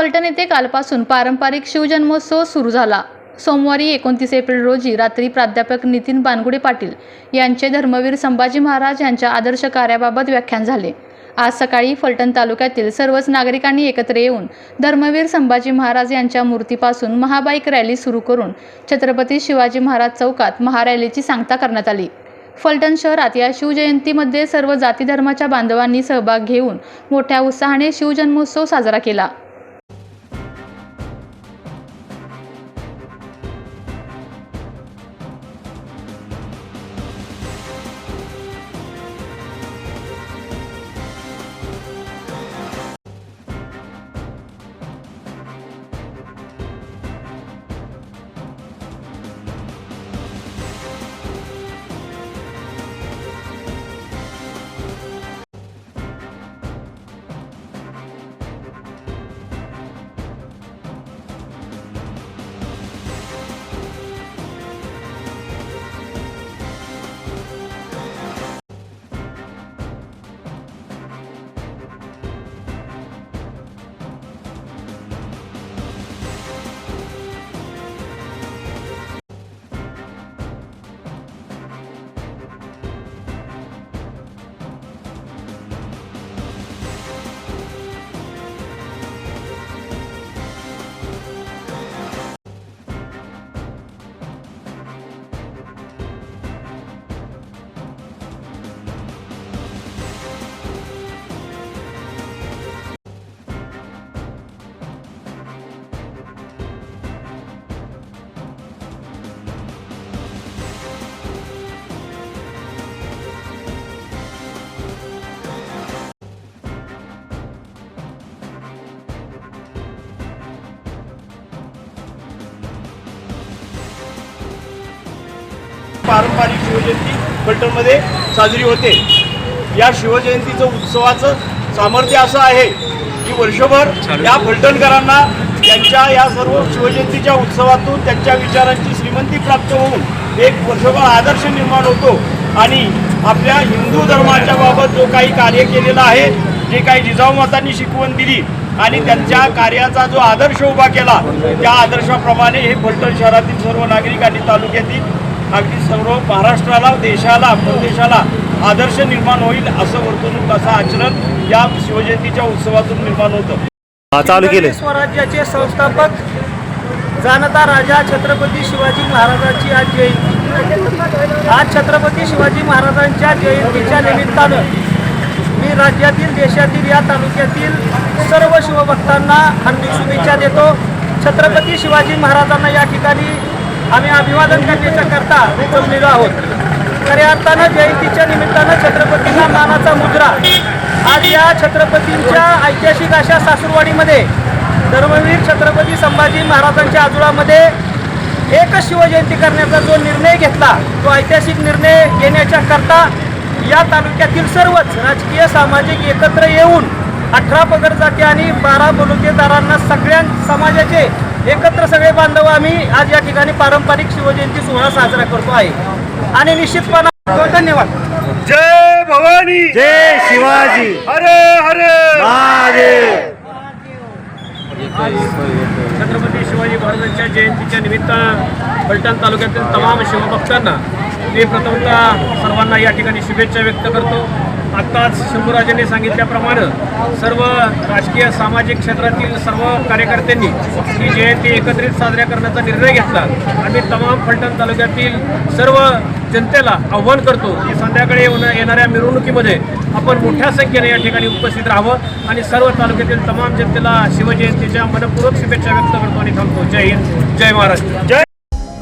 फलटण येथे कालपासून पारंपरिक शिवजन्मोत्सव सुरू झाला. सोमवारी एकोणतीस एप्रिल रोजी रात्री प्राध्यापक नितीन बानगुडे पाटील यांचे धर्मवीर संभाजी महाराज यांच्या आदर्श कार्याबाबत व्याख्यान झाले. आज सकाळी फलटण तालुक्यातील सर्वच नागरिकांनी एकत्र येऊन धर्मवीर संभाजी महाराज यांच्या मूर्तीपासून महाबाईक रॅली सुरू करून छत्रपती शिवाजी महाराज चौकात महारॅलीची सांगता करण्यात आली. फलटण शहरात या शिवजयंतीमध्ये सर्व जाती धर्माच्या बांधवांनी सहभाग घेऊन मोठ्या उत्साहाने शिवजन्मोत्सव साजरा केला. पारंपरिक शिवजयंती फलटणमध्ये साजरी होते. या शिवजयंतीचं उत्सवाचं सामर्थ्य असं आहे की वर्षभर या फलटणकरांना त्यांच्या या सर्व शिवजयंतीच्या उत्सवातून त्यांच्या विचारांची श्रीमंती प्राप्त होऊन एक वर्षभर आदर्श निर्माण होतो. आणि आपल्या हिंदू धर्माच्या बाबत जो काही कार्य केलेलं आहे जे काही जिजाऊ मातांनी शिकवण दिली आणि त्यांच्या कार्याचा जो आदर्श उभा केला त्या आदर्शाप्रमाणे हे फलटण शहरातील सर्व नागरिक आणि तालुक्यातील अगदी सर्व महाराष्ट्राला देशाला परदेशाला आदर्श निर्माण होईल असं वर्तणूक असं आचरण या शिवजयंतीच्या उत्सवातून निर्माण होतं. चालू केले स्वराज्याचे संस्थापक जाणता राजा छत्रपती शिवाजी महाराजांची आज जयंती. आज छत्रपती शिवाजी महाराजांच्या जयंतीच्या निमित्तानं मी राज्यातील देशातील या तालुक्यातील सर्व शिवभक्तांना हार्दिक शुभेच्छा देतो. छत्रपती शिवाजी महाराजांना या ठिकाणी आम्ही अभिवादन करण्याच्या करता जमलेलो आहोत. खऱ्या अर्थानं जयंतीच्या निमित्तानं छत्रपतींना मानाचा मुद्रा. आज या छत्रपतींच्या ऐतिहासिक अशा सासूरवाडीमध्ये धर्मवीर छत्रपती संभाजी महाराजांच्या आजुळामध्ये एकच शिवजयंती करण्याचा जो निर्णय घेतला तो ऐतिहासिक निर्णय घेण्याच्या करता या तालुक्यातील सर्वच राजकीय सामाजिक एकत्र येऊन अठरा पगड जाती आणि बारा बलुतेदारांना सगळ्या समाजाचे एकत्र सगळे बांधव आम्ही आज या ठिकाणी पारंपरिक शिवजयंती सोहळा साजरा करतो आहे. आणि निश्चितपणा धन्यवाद. जय भवानी! जय शिवाजी! हरे हरे! महादेव! छत्रपती शिवाजी महाराजांच्या जयंतीच्या निमित्तानं फलटण तालुक्यातील तमाम शिवभक्तांना मी प्रथमतः सर्वांना या ठिकाणी शुभेच्छा व्यक्त करतो. आत्ताच शंभूराजांनी सांगितल्याप्रमाणे सर्व राजकीय सामाजिक क्षेत्रातील सर्व कार्यकर्त्यांनी ही जयंती एकत्रित साजऱ्या करण्याचा निर्णय घेतला. आम्ही तमाम फलटण तालुक्यातील सर्व जनतेला आव्हान करतो की संध्याकाळी येऊन- येणाऱ्या मिरवणुकीमध्ये आपण मोठ्या संख्येने या ठिकाणी उपस्थित राहावं आणि सर्व तालुक्यातील तमाम जनतेला शिवजयंतीच्या मनपूर्वक शुभेच्छा व्यक्त करतो आणि थांबतो. जय हिंद. जय महाराष्ट्र.